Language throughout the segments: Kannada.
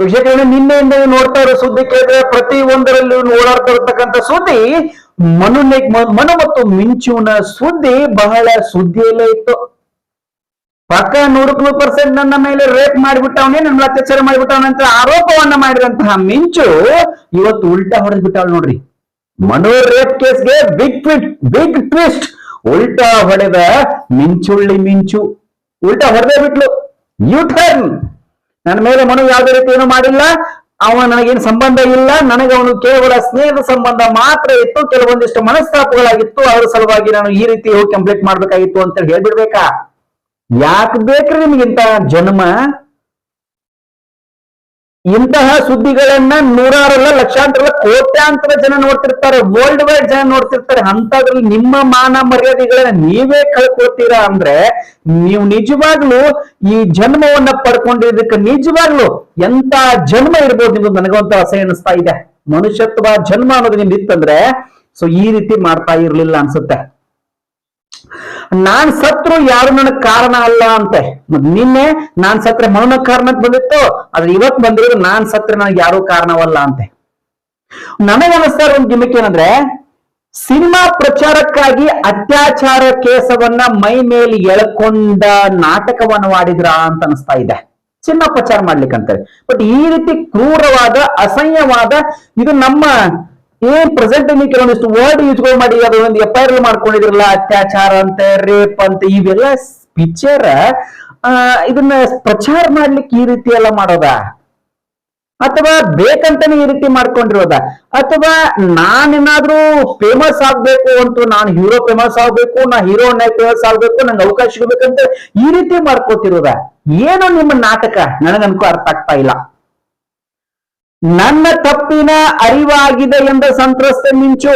ವೀಕ್ಷಕರೇ ನಿನ್ನೆಯಿಂದ ನೋಡ್ತಾ ಇರೋ ಸುದ್ದಿ ಕೇಳಿದ್ರೆ ಪ್ರತಿ ಒಂದರಲ್ಲೂ ಓಡಾಡ್ತಾ ಇರತಕ್ಕಂತ ಸುದ್ದಿ, ಮನು ಮನು ಮತ್ತು ಮಿಂಚುನ ಸುದ್ದಿ ಬಹಳ ಸುದ್ದಿಯಲ್ಲೇ ಇತ್ತು. ಪಕ್ಕ ನೂರಕ್ಕೆ ನೂರು ಪರ್ಸೆಂಟ್ ನನ್ನ ಮೇಲೆ ರೇಪ್ ಮಾಡಿಬಿಟ್ಟವನೇ, ನನ್ನ ಅತ್ಯಾಚಾರ ಮಾಡಿಬಿಟ್ಟವನ ಅಂತ ಆರೋಪವನ್ನ ಮಾಡಿದಂತಹ ಮಿಂಚು ಇವತ್ತು ಉಲ್ಟಾ ಹೊಡೆದ್ ಬಿಟ್ಟವಳು ನೋಡ್ರಿ. ಮನು ರೇಪ್ ಕೇಸ್ಗೆ ಬಿಗ್ ಟ್ವಿಟ್ ಬಿಗ್ ಟ್ವಿಸ್ಟ್ ಉಲ್ಟಾ ಹೊಡೆದ ಮಿಂಚುಳ್ಳಿ ಮಿಂಚು. ಉಲ್ಟಾ ಹೊಡೆದೇ ಬಿಟ್ಲು. ಯು ಟರ್ನ್ ನನ್ನ ಮೇಲೆ ಮನು ಯಾವುದೇ ರೀತಿ ಏನು ಮಾಡಿಲ್ಲ ಅವ ನನಗೇನು ಸಂಬಂಧ ಇಲ್ಲ, ನನಗೆ ಅವನು ಕೇವಲ ಸ್ನೇಹದ ಸಂಬಂಧ ಮಾತ್ರ ಇತ್ತು, ಕೆಲವೊಂದಿಷ್ಟು ಮನಸ್ತಾಪಗಳಾಗಿತ್ತು ಅದರ ಸಲುವಾಗಿ ನಾನು ಈ ರೀತಿ ಹೋಗಿ ಕಂಪ್ಲೀಟ್ ಮಾಡ್ಬೇಕಾಗಿತ್ತು ಅಂತ ಹೇಳ್ಬಿಡ್ಬೇಕಾ? ಯಾಕೆ ಬೇಕ್ರಿ ನಿಮ್ಗಿಂತ ಜನ್ಮ? ಇಂತಹ ಸುದ್ದಿಗಳನ್ನ ನೂರಾರಲ್ಲ ಲಕ್ಷಾಂತರ ಕೋಟ್ಯಾಂತರ ಜನ ನೋಡ್ತಿರ್ತಾರೆ ವರ್ಲ್ಡ್ ವೈಡ್ ಜನ ನೋಡ್ತಿರ್ತಾರೆ ಅಂತದ್ರಲ್ಲಿ ನಿಮ್ಮ ಮಾನ ಮರ್ಯಾದೆಗಳನ್ನ ನೀವೇ ಕಳ್ಕೊಳ್ತೀರಾ ಅಂದ್ರೆ ನೀವು ನಿಜವಾಗ್ಲೂ ಈ ಜನ್ಮವನ್ನ ಪಡ್ಕೊಂಡಿದ್ದಕ್ಕೆ ನಿಜವಾಗ್ಲೂ ಎಂತ ಜನ್ಮ ಇರ್ಬೋದು ನಿಮ್ಗೆ ನನಗಂತ ಅಸಹ್ಯ ಅನಿಸ್ತಾ ಇದೆ. ಮನುಷ್ಯತ್ವ ಜನ್ಮ ಅನ್ನೋದು ನಿಮ್ದು ಇತ್ತಂದ್ರೆ ಸೊ ಈ ರೀತಿ ಮಾಡ್ತಾ ಇರ್ಲಿಲ್ಲ ಅನ್ಸುತ್ತೆ. ನಾನ್ ಸತ್ರು ಯಾರು ನನಗ್ ಕಾರಣ ಅಲ್ಲ ಅಂತೆ. ನಿನ್ನೆ ನಾನ್ ಸತ್ರ ಮೌನ ಕಾರಣ ಅಂತ ಬಂದಿತ್ತು, ಆದ್ರೆ ಇವತ್ ಬಂದಿರೋದು ನಾನ್ ಸತ್ರ ನನಗ್ ಯಾರು ಕಾರಣವಲ್ಲ ಅಂತೆ. ನನಗೆ ಅನಿಸ್ತಾ ಒಂದ್ ಒಂದು ಗಿಮಿಕ್ ಏನಂದ್ರೆ ಸಿನಿಮಾ ಪ್ರಚಾರಕ್ಕಾಗಿ ಅತ್ಯಾಚಾರ ಕೇಸವನ್ನ ಮೈ ಮೇಲೆ ಎಳ್ಕೊಂಡ ನಾಟಕವನ್ನು ಮಾಡಿದ್ರ ಅಂತ ಅನಿಸ್ತಾ ಇದೆ. ಸಿನಿಮಾ ಪ್ರಚಾರ ಮಾಡ್ಲಿಕ್ಕಂತಾರೆ ಬಟ್ ಈ ರೀತಿ ಕ್ರೂರವಾದ, ಅಸಹ್ಯವಾದ ಇದು ನಮ್ಮ ಏನ್ ಪ್ರೆಸೆಂಟ್ ನೀವು ಕೆಲವೊಂದಿಷ್ಟು ವರ್ಡ್ ಯೂಸ್ಗಳು ಮಾಡಿ ಅದೊಂದು ಎಫ್ ಐ ಆರ್ ಮಾಡ್ಕೊಂಡಿದ್ರಲ್ಲ, ಅತ್ಯಾಚಾರ ಅಂತ ರೇಪ್ ಅಂತ, ಇವೆಲ್ಲ ಪಿಕ್ಚರ್ ಇದನ್ನ ಪ್ರಚಾರ ಮಾಡ್ಲಿಕ್ಕೆ ಈ ರೀತಿ ಎಲ್ಲ ಮಾಡೋದಾ? ಅಥವಾ ಬೇಕಂತಾನೆ ಈ ರೀತಿ ಮಾಡ್ಕೊಂಡಿರೋದ? ಅಥವಾ ನಾನೇನಾದ್ರೂ ಫೇಮಸ್ ಆಗ್ಬೇಕು ಅಂತ ನಾನು ಹೀರೋ ಫೇಮಸ್ ಆಗ್ಬೇಕು, ನಾ ಹೀರೋ ಫೇಮಸ್ ಆಗ್ಬೇಕು, ನಂಗೆ ಅವಕಾಶ ಸಿಗ್ಬೇಕಂತ ಈ ರೀತಿ ಮಾಡ್ಕೋತಿರೋದ? ಏನೋ ನಿಮ್ಮ ನಾಟಕ, ನನಗನ್ಕೋ ಅರ್ಥ ಆಗ್ತಾ ಇಲ್ಲ. ನನ್ನ ತಪ್ಪಿನ ಅರಿವಾಗಿದೆ ಎಂಬ ಸಂತ್ರಸ್ತ ಮಿಂಚು.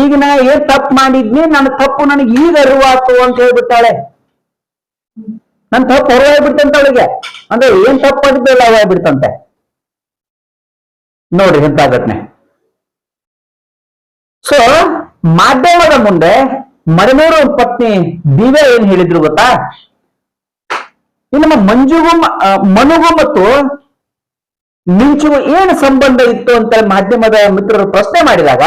ಈಗ ನಾ ಏನ್ ತಪ್ಪು ಮಾಡಿದ್ನಿ? ನನ್ನ ತಪ್ಪು ನನಗೆ ಈಗ ಅರಿವಾತು ಅಂತ ಹೇಳ್ಬಿಟ್ಟಾಳೆ. ನನ್ನ ತಪ್ಪು ಅರಿವಾಗ್ಬಿಡ್ತಂತ ಅವಳಿಗೆ. ಅಂದ್ರೆ ಏನ್ ತಪ್ಪು ಮಾಡಿದ್ದೆ ಎಲ್ಲ ಹೋಗ್ಬಿಡ್ತಂತೆ. ನೋಡಿ ಎಂತ ಘಟನೆ. ಸೊ ಮಾಧ್ಯಮದ ಮುಂದೆ ಮರನೂರು ಪತ್ನಿ ದಿವ್ಯ ಏನ್ ಹೇಳಿದ್ರು ಗೊತ್ತಾ? ಈ ನಮ್ಮ ಮಂಜುಗೂ ಮತ್ತು ಮಿಂಚುಗೂ ಏನು ಸಂಬಂಧ ಇತ್ತು ಅಂತ ಮಾಧ್ಯಮದ ಮಿತ್ರರು ಪ್ರಶ್ನೆ ಮಾಡಿದಾಗ,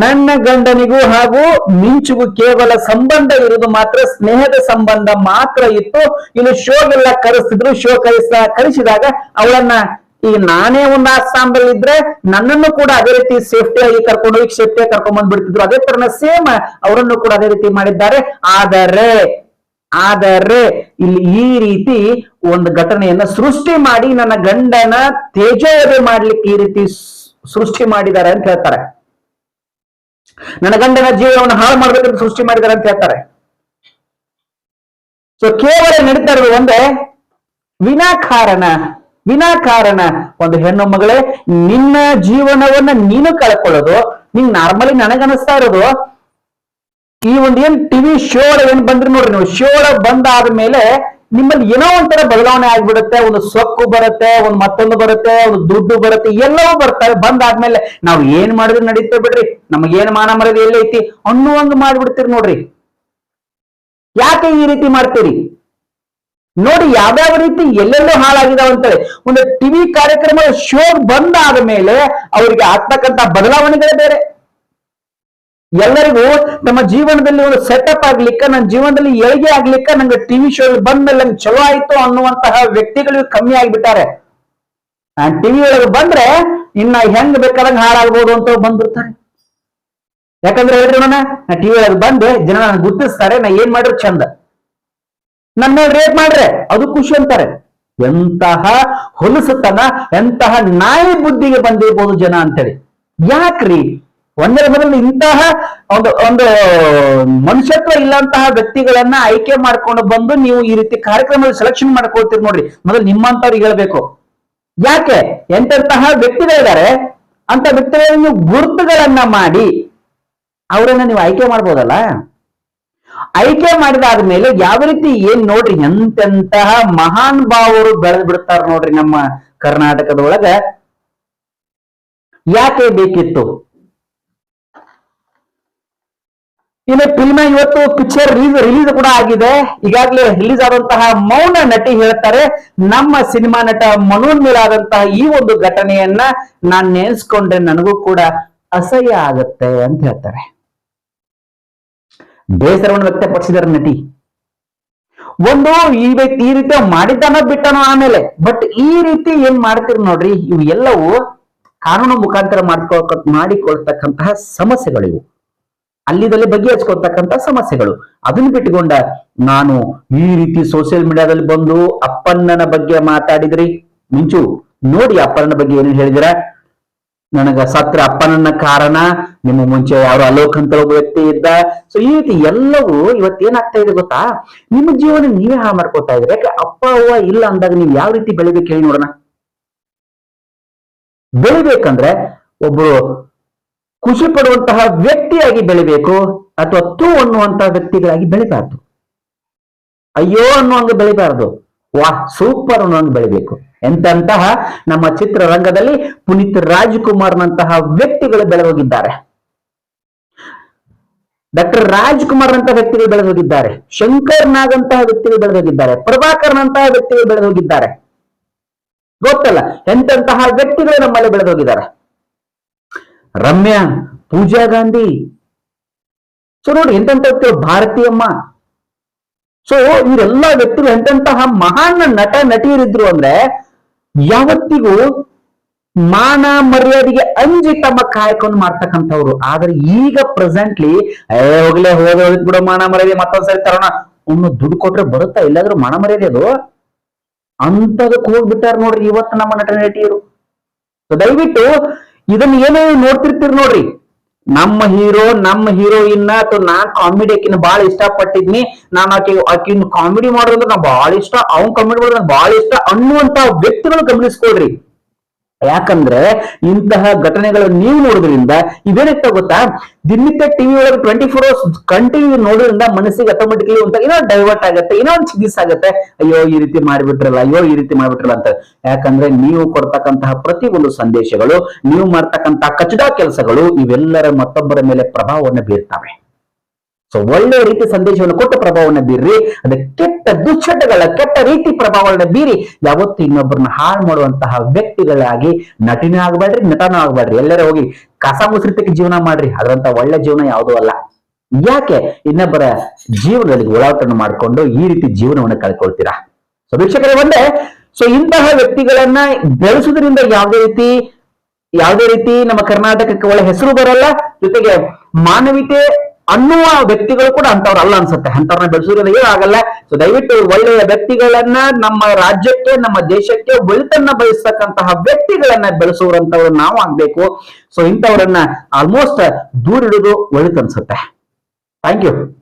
ನನ್ನ ಗಂಡನಿಗೂ ಹಾಗೂ ಮಿಂಚುಗೂ ಕೇವಲ ಸಂಬಂಧ ಇರುವುದು ಮಾತ್ರ, ಸ್ನೇಹದ ಸಂಬಂಧ ಮಾತ್ರ ಇತ್ತು. ಇನ್ನು ಶೋಗೆಲ್ಲ ಕರೆಸಿದ್ರು ಶೋ ಕರೆಸ ಕರೆಸಿದಾಗ ಅವಳನ್ನ, ಈ ನಾನೇ ಒಂದು ಆ ಸ್ಥಾನದಲ್ಲಿ ಇದ್ರೆ ನನ್ನನ್ನು ಕೂಡ ಅದೇ ರೀತಿ ಸೇಫ್ಟಿ ಆಗಿ ಕರ್ಕೊಂಡು ಹೋಗಿ ಸೇಫ್ಟಿ ಕರ್ಕೊಂಡ್ ಬಂದ್ಬಿಡ್ತಿದ್ರು. ಅದೇ ತರನ ಸೇಮ್ ಅವರನ್ನು ಕೂಡ ಅದೇ ರೀತಿ ಮಾಡಿದ್ದಾರೆ. ಆದರೆ ಆದರೆ ಇಲ್ಲಿ ಈ ರೀತಿ ಒಂದು ಘಟನೆಯನ್ನ ಸೃಷ್ಟಿ ಮಾಡಿ ನನ್ನ ಗಂಡನ ತೇಜೋವಧೆ ಮಾಡ್ಲಿಕ್ಕೆ ಈ ರೀತಿ ಸೃಷ್ಟಿ ಮಾಡಿದ್ದಾರೆ ಅಂತ ಹೇಳ್ತಾರೆ. ನನ್ನ ಗಂಡನ ಜೀವನವನ್ನು ಹಾಳು ಮಾಡ್ಬೇಕಂತ ಸೃಷ್ಟಿ ಮಾಡಿದ್ದಾರೆ ಅಂತ ಹೇಳ್ತಾರೆ. ಸೊ ಕೇವಲ ನಡೀತಾ ಇರೋದು ಒಂದೇ, ವಿನಾಕಾರಣ ವಿನಾಕಾರಣ. ಒಂದು ಹೆಣ್ಣು ಮಗಳೇ, ನಿನ್ನ ಜೀವನವನ್ನ ನೀನು ಕಳ್ಕೊಳ್ಳೋದು, ನಿನ್ ನಾರ್ಮಲಿ ನನಗನಿಸ್ತಾ ಇರೋದು ಈ ಒಂದು ಏನ್ ಟಿವಿ ಶೋ ಏನ್ ಬಂದ್ರಿ ನೋಡ್ರಿ ನೀವು. ಶೋ ಬಂದಾದ ಮೇಲೆ ನಿಮ್ಮಲ್ಲಿ ಏನೋ ಒಂಥರ ಬದಲಾವಣೆ ಆಗ್ಬಿಡುತ್ತೆ, ಒಂದು ಸೊಕ್ಕು ಬರುತ್ತೆ, ಒಂದು ಮತ್ತೊಂದು ಬರುತ್ತೆ, ಒಂದು ದುಡ್ಡು ಬರುತ್ತೆ, ಎಲ್ಲವೂ ಬರ್ತವೆ ಬಂದಾದ್ಮೇಲೆ ನಾವು ಏನ್ ಮಾಡಿದ್ರು ನಡೀತೇ ಬಿಡ್ರಿ. ನಮಗೇನ್ ಮಾನ ಮರದ ಎಲ್ಲೈತಿ ಅನ್ನುವಂಗ ಮಾಡ್ಬಿಡ್ತೀರಿ ನೋಡ್ರಿ. ಯಾಕೆ ಈ ರೀತಿ ಮಾಡ್ತೀರಿ? ನೋಡಿ ಯಾವ್ಯಾವ ರೀತಿ ಎಲ್ಲೆಲ್ಲೋ ಹಾಳಾಗಿದಾವ ಅಂತೇಳಿ. ಒಂದು ಟಿವಿ ಕಾರ್ಯಕ್ರಮ ಶೋ ಬಂದಾದ ಮೇಲೆ ಅವರಿಗೆ ಆಗ್ತಕ್ಕಂತ ಬದಲಾವಣೆಗಳೇ ಬೇರೆ. ಎಲ್ಲರಿಗೂ ನಮ್ಮ ಜೀವನದಲ್ಲಿ ಒಂದು ಸೆಟಪ್ ಆಗ್ಲಿಕ್ಕ ನನ್ನ ಜೀವನದಲ್ಲಿ ಏಳಿಗೆ ಆಗ್ಲಿಕ್ಕ, ನಂಗೆ ಟಿವಿ ಶೋ ಬಂದ್ಮೇಲೆ ನಂಗೆ ಚಲೋ ಆಯ್ತು ಅನ್ನುವಂತಹ ವ್ಯಕ್ತಿಗಳು ಕಮ್ಮಿ ಆಗಿಬಿಟ್ಟಾರೆ. ಟಿವಿ ಒಳಗೆ ಬಂದ್ರೆ ಇನ್ನ ಹೆಂಗ್ ಬೇಕಾದಂಗ ಹಾಳಾಗ್ಬೋದು ಅಂತ ಬಂದ್ಬಿಡ್ತಾರೆ. ಯಾಕಂದ್ರೆ ಹೇಳ್ರಿ ನಾನು ನಾ ಟಿವಿ ಒಳಗೆ ಬಂದೆ, ಜನ ನನ್ನ ಗುರ್ತಿಸ್ತಾರೆ, ನಾ ಏನ್ ಮಾಡ್ರಿ ಚಂದ. ನನ್ನ ರೇಟ್ ಮಾಡ್ರೆ, ಅದು ಖುಷಿ ಅಂತಾರೆ. ಎಂತಹ ಹೊಲಸುತನ, ಎಂತಹ ನಾಯಿ ಬುದ್ಧಿಗೆ ಬಂದಿರ್ಬೋದು ಜನ ಅಂತೇಳಿ. ಯಾಕ್ರಿ? ಒಂದರ ಮೊದಲು ಇಂತಹ ಒಂದು ಒಂದು ಮನುಷ್ಯತ್ವ ಇಲ್ಲಂತಹ ವ್ಯಕ್ತಿಗಳನ್ನ ಆಯ್ಕೆ ಮಾಡ್ಕೊಂಡು ಬಂದು ನೀವು ಈ ರೀತಿ ಕಾರ್ಯಕ್ರಮದಲ್ಲಿ ಸೆಲೆಕ್ಷನ್ ಮಾಡ್ಕೊಳ್ತೀರಿ ನೋಡ್ರಿ. ಮೊದಲು ನಿಮ್ಮಂತವ್ರಿಗೆ ಹೇಳ್ಬೇಕು. ಯಾಕೆ? ಎಂತೆಂತಹ ವ್ಯಕ್ತಿಗಳಿದ್ದಾರೆ, ಅಂತ ವ್ಯಕ್ತಿಗಳನ್ನ ನೀವು ಗುರುತುಗಳನ್ನ ಮಾಡಿ ಅವರನ್ನ ನೀವು ಆಯ್ಕೆ ಮಾಡ್ಬೋದಲ್ಲ? ಆಯ್ಕೆ ಮಾಡಿದಾದ್ಮೇಲೆ ಯಾವ ರೀತಿ ಏನ್ ನೋಡ್ರಿ? ಎಂತೆಂತಹ ಮಹಾನ್ ಭಾವರು ಬೆಳೆದ್ ಬಿಡ್ತಾರ ನೋಡ್ರಿ ನಮ್ಮ ಕರ್ನಾಟಕದ ಒಳಗ ಯಾಕೆ ಬೇಕಿತ್ತು? ಇನ್ನು ಫಿಲ್ಮ್ ಇವತ್ತು ಪಿಕ್ಚರ್ ರಿಲೀಸ್ ರಿಲೀಸ್ ಕೂಡ ಆಗಿದೆ. ಈಗಾಗಲೇ ರಿಲೀಸ್ ಆದಂತಹ ಮೌನ ನಟಿ ಹೇಳ್ತಾರೆ, ನಮ್ಮ ಸಿನಿಮಾ ನಟ ಮನೋನ್ ಮೇಲಾದಂತಹ ಈ ಒಂದು ಘಟನೆಯನ್ನ ನಾನ್ ನೆನೆಸ್ಕೊಂಡ್ರೆ ನನಗೂ ಕೂಡ ಅಸಹ್ಯ ಆಗುತ್ತೆ ಅಂತ ಹೇಳ್ತಾರೆ. ಬೇಸರವನ್ನು ವ್ಯಕ್ತಪಡಿಸಿದಾರೆ ನಟಿ. ಒಂದು ಈ ವ್ಯಕ್ತಿ ಈ ರೀತಿ ಮಾಡಿದ್ದಾನೋ ಬಿಟ್ಟನೋ ಆಮೇಲೆ ಬಟ್ ಈ ರೀತಿ ಏನ್ ಮಾಡ್ತೀರಿ ನೋಡ್ರಿ, ಇವು ಎಲ್ಲವೂ ಕಾನೂನು ಮುಖಾಂತರ ಮಾಡ್ಕೊ ಮಾಡಿಕೊಳ್ತಕ್ಕಂತಹ ಸಮಸ್ಯೆಗಳು ಇವು ಅಲ್ಲಿದಲ್ಲಿ ಬಗೆಹರಿಸ್ಕೊಳ್ತಕ್ಕಂತ ಸಮಸ್ಯೆಗಳು. ಅದನ್ನ ಬಿಟ್ಟುಕೊಂಡ ನಾನು ಈ ರೀತಿ ಸೋಷಿಯಲ್ ಮೀಡಿಯಾದಲ್ಲಿ ಬಂದು ಅಪ್ಪಣ್ಣನ ಬಗ್ಗೆ ಮಾತಾಡಿದ್ರಿ. ಮಿಂಚು, ನೋಡಿ ಅಪ್ಪಣ್ಣನ ಬಗ್ಗೆ ಏನು ಹೇಳಿದಿರ? ನನಗ ಸತ್ರ ಅಪ್ಪನನ್ನ ಕಾರಣ, ನಿಮ್ಮ ಮುಂಚೆ ಯಾರು ಅಲೋಕ್ ಅಂತ ಒಬ್ಬ ವ್ಯಕ್ತಿ ಇದ್ದ. ಸೊ ಈ ರೀತಿ ಎಲ್ಲವೂ ಇವತ್ತೇನಾಗ್ತಾ ಇದೆ ಗೊತ್ತಾ? ನಿಮ್ಮ ಜೀವನ ನೀವೇ ಹಾ ಮಾಡ್ಕೊತಾ ಇದ್ರೆ ಯಾಕೆ ಅಪ್ಪ, ಅವ್ವ ಇಲ್ಲ ಅಂದಾಗ ನೀವು ಯಾವ ರೀತಿ ಬೆಳಿಬೇಕು ಹೇಳಿ ನೋಡೋಣ. ಬೆಳಿಬೇಕಂದ್ರೆ ಒಬ್ಬರು ಖುಷಿ ಪಡುವಂತಹ ವ್ಯಕ್ತಿಯಾಗಿ ಬೆಳಿಬೇಕು ಅಥವಾ ತೂ ಅನ್ನುವಂತಹ ವ್ಯಕ್ತಿಗಳಾಗಿ ಬೆಳಿಬಾರ್ದು. ಅಯ್ಯೋ ಅನ್ನುವಂಗೆ ಬೆಳಿಬಾರ್ದು. ವಾಹ್ ಸೂಪರ್ ಅನ್ನುವಂಗೆ ಬೆಳಿಬೇಕು. ಎಂತಹ ನಮ್ಮ ಚಿತ್ರರಂಗದಲ್ಲಿ ಪುನೀತ್ ರಾಜ್ಕುಮಾರ್ನಂತಹ ವ್ಯಕ್ತಿಗಳು ಬೆಳೆದೋಗಿದ್ದಾರೆ. ಡಾಕ್ಟರ್ ರಾಜ್ಕುಮಾರ್ ನಂತಹ ವ್ಯಕ್ತಿಗಳು ಬೆಳೆದೋಗಿದ್ದಾರೆ. ಶಂಕರ್ ನಾಗಂತಹ ವ್ಯಕ್ತಿಗಳು ಬೆಳೆದೋಗಿದ್ದಾರೆ. ಪ್ರಭಾಕರ್ ನಂತಹ ವ್ಯಕ್ತಿಗಳು ಬೆಳೆದೋಗಿದ್ದಾರೆ. ಗೊತ್ತಲ್ಲ? ಎಂತೆಂತಹ ವ್ಯಕ್ತಿಗಳು ನಮ್ಮಲ್ಲಿ ಬೆಳೆದೋಗಿದ್ದಾರೆ? ರಮ್ಯಾ, ಪೂಜಾ ಗಾಂಧಿ. ಸೊ ನೋಡಿ ವ್ಯಕ್ತಿಗಳು ಭಾರತೀಯಮ್ಮ. ಸೊ ಇವರೆಲ್ಲ ವ್ಯಕ್ತಿಗಳು ಎಂತೆಂತಹ ಮಹಾನ್ ನಟ, ನಟಿಯರಿದ್ರು ಅಂದ್ರೆ ಯಾವತ್ತಿಗೂ ಮಾನ ಮರ್ಯಾದೆಗೆ ಅಂಜಿ ತಮ್ಮ ಕಾಯಕವನ್ನು ಮಾಡ್ತಕ್ಕಂಥವ್ರು. ಆದ್ರೆ ಈಗ ಪ್ರೆಸೆಂಟ್ಲಿ ಏ ಹೋಗ್ಲೇ ಬಿಡು, ಮಾನ ಮರ್ಯಾದೆ ಮತ್ತೊಂದ್ಸರಿ ತರೋಣ. ಅವನು ದುಡ್ಡು ಕೊಟ್ರೆ ಬರುತ್ತಾ? ಇಲ್ಲಾದ್ರೂ ಮಾನ ಮರ್ಯಾದೆ ಅದು? ಅಂತದಕ್ಕೆ ಹೋಗ್ಬಿಟ್ಟಾರ ನೋಡ್ರಿ ಇವತ್ತು ನಮ್ಮ ನಟ, ನಟಿಯರು. ದಯವಿಟ್ಟು ಇದನ್ನ ಏನೇ ನೋಡ್ತಿರ್ತೀರಿ ನೋಡ್ರಿ. ನಮ್ಮ ಹೀರೋ, ನಮ್ಮ ಹೀರೋಯಿನ್ ಅಥವಾ ನಾನ್ ಕಾಮಿಡಿ ಆಕಿನ ಬಹಳ ಇಷ್ಟಪಟ್ಟಿದ್ನಿ. ನಾನು ಆಕೆ ಆಕಿನ ಕಾಮಿಡಿ ಮಾಡೋದಂದ್ರೆ ನಾ ಬಹಳ ಇಷ್ಟ, ಅವ್ನ್ ಕಾಮಿಡಿ ಮಾಡೋದು ಬಾಳ ಇಷ್ಟ ಅನ್ನುವಂತ ವ್ಯಕ್ತಿಗಳು ಗಮನಿಸ್ಕೊಳ್ರಿ. ಯಾಕಂದ್ರೆ ಇಂತಹ ಘಟನೆಗಳು ನೀವು ನೋಡೋದ್ರಿಂದ ಇದೇನಿತ್ತ ಗೊತ್ತಾ? ದಿನನಿತ್ಯ ಟಿವಿ ಒಳಗೆ ಟ್ವೆಂಟಿ ಫೋರ್ ಅವರ್ಸ್ ಕಂಟಿನ್ಯೂ ನೋಡೋದ್ರಿಂದ ಮನಸ್ಸಿಗೆ ಆಟೋಮೆಟಿಕ್ಲಿ ಅಂತ ಏನೋ ಡೈವರ್ಟ್ ಆಗುತ್ತೆ, ಏನೋ ಒಂದು ಚಿಗಿಸ್ ಆಗುತ್ತೆ. ಅಯ್ಯೋ, ಈ ರೀತಿ ಮಾಡಿಬಿಟ್ರಲ್ಲ, ಅಯ್ಯೋ, ಈ ರೀತಿ ಮಾಡಿಬಿಟ್ರಲ್ಲ ಅಂತ. ಯಾಕಂದ್ರೆ ನೀವು ಕೊಡ್ತಕ್ಕಂತಹ ಪ್ರತಿ ಒಂದು ಸಂದೇಶಗಳು, ನೀವು ಮಾಡ್ತಕ್ಕಂತಹ ಕಚಡಾ ಕೆಲಸಗಳು, ಇವೆಲ್ಲರ ಮತ್ತೊಬ್ಬರ ಮೇಲೆ ಪ್ರಭಾವವನ್ನು ಬೀರ್ತವೆ. ಸೊ ಒಳ್ಳೆ ರೀತಿ ಸಂದೇಶವನ್ನು ಕೊಟ್ಟ ಪ್ರಭಾವವನ್ನು ಬೀರ್ರಿ. ಅದ ಕೆಟ್ಟ ದುಶ್ಚಟಗಳ, ಕೆಟ್ಟ ರೀತಿ ಪ್ರಭಾವವನ್ನು ಬೀರಿ ಯಾವತ್ತು ಇನ್ನೊಬ್ಬರನ್ನ ಹಾಳು ಮಾಡುವಂತಹ ವ್ಯಕ್ತಿಗಳಾಗಿ ನಟಿನೂ ಆಗ್ಬೇಡ್ರಿ, ನಟನೂ ಆಗ್ಬೇಡ್ರಿ. ಎಲ್ಲರೂ ಹೋಗಿ ಕಸ ಮುಸ್ರಿತಕ್ಕೆ ಜೀವನ ಮಾಡ್ರಿ. ಅದರಂತ ಒಳ್ಳೆ ಜೀವನ ಯಾವುದೂ ಅಲ್ಲ. ಯಾಕೆ? ಇನ್ನೊಬ್ಬರ ಜೀವನದಲ್ಲಿ ಒಳಾಟನ್ನು ಮಾಡಿಕೊಂಡು ಈ ರೀತಿ ಜೀವನವನ್ನು ಕಳ್ಕೊಳ್ತೀರಾ? ಸೊ ವೀಕ್ಷಕರೇ ಒಂದೇ ಸೊ ಇಂತಹ ವ್ಯಕ್ತಿಗಳನ್ನ ಬೆಳೆಸುವುದರಿಂದ ಯಾವುದೇ ರೀತಿ ಯಾವುದೇ ರೀತಿ ನಮ್ಮ ಕರ್ನಾಟಕಕ್ಕೆ ಒಳ್ಳೆ ಹೆಸರು ಬರಲ್ಲ. ಜೊತೆಗೆ ಮಾನವೀಯತೆ ಅನ್ನುವ ವ್ಯಕ್ತಿಗಳು ಕೂಡ ಅಂತವ್ರಲ್ಲ ಅನ್ಸುತ್ತೆ. ಅಂತವ್ರನ್ನ ಬೆಳೆಸೋದ್ರಿಂದ ಏನಾಗಲ್ಲ. ಸೊ ದಯವಿಟ್ಟು ಒಳ್ಳೆಯ ವ್ಯಕ್ತಿಗಳನ್ನ ನಮ್ಮ ರಾಜ್ಯಕ್ಕೆ, ನಮ್ಮ ದೇಶಕ್ಕೆ ಒಳಿತನ್ನ ಬಯಸ್ತಕ್ಕಂತಹ ವ್ಯಕ್ತಿಗಳನ್ನ ಬೆಳೆಸುವಂತವ್ರು ನಾವು ಆಗ್ಬೇಕು. ಸೊ ಇಂಥವ್ರನ್ನ ಆಲ್ಮೋಸ್ಟ್ ದೂರಿಡುದು ಒಳಿತನ್ಸುತ್ತೆ. Thank you